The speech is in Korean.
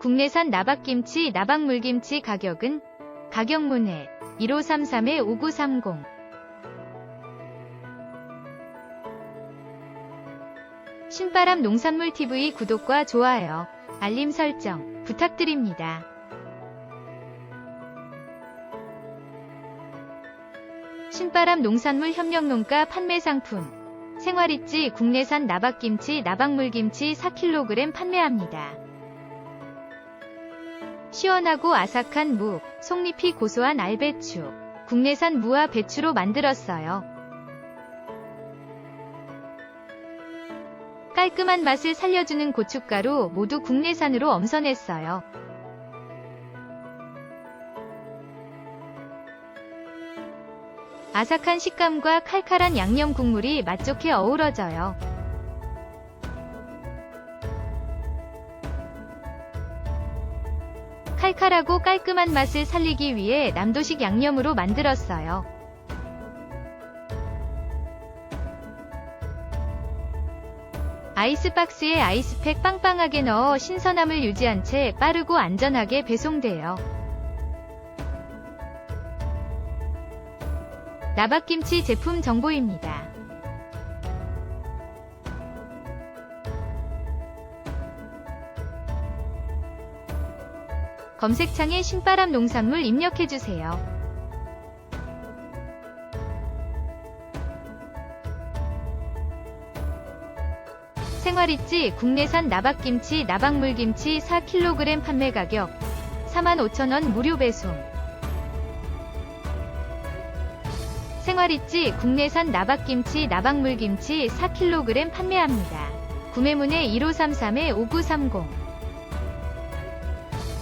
국내산 나박김치 나박물김치 가격은 가격문의 1533-5930 신바람 농산물 TV 구독과 좋아요, 알림 설정 부탁드립니다. 신바람 농산물 협력농가 판매 상품 생활있지 국내산 나박김치 나박물김치 4kg 판매합니다. 시원하고 아삭한 무, 속잎이 고소한 알배추, 국내산 무와 배추로 만들었어요. 깔끔한 맛을 살려주는 고춧가루 모두 국내산으로 엄선했어요. 아삭한 식감과 칼칼한 양념 국물이 맛 좋게 어우러져요. 칼칼하고 깔끔한 맛을 살리기 위해 남도식 양념으로 만들었어요. 아이스박스에 아이스팩 빵빵하게 넣어 신선함을 유지한 채 빠르고 안전하게 배송돼요. 나박김치 제품 정보입니다. 검색창에 신바람 농산물 입력해주세요. 생활있지 국내산 나박김치 나박물김치 4kg 판매 가격 45,000원 무료 배송 생활있지 국내산 나박김치 나박물김치 4kg 판매합니다. 구매문의 1533-5930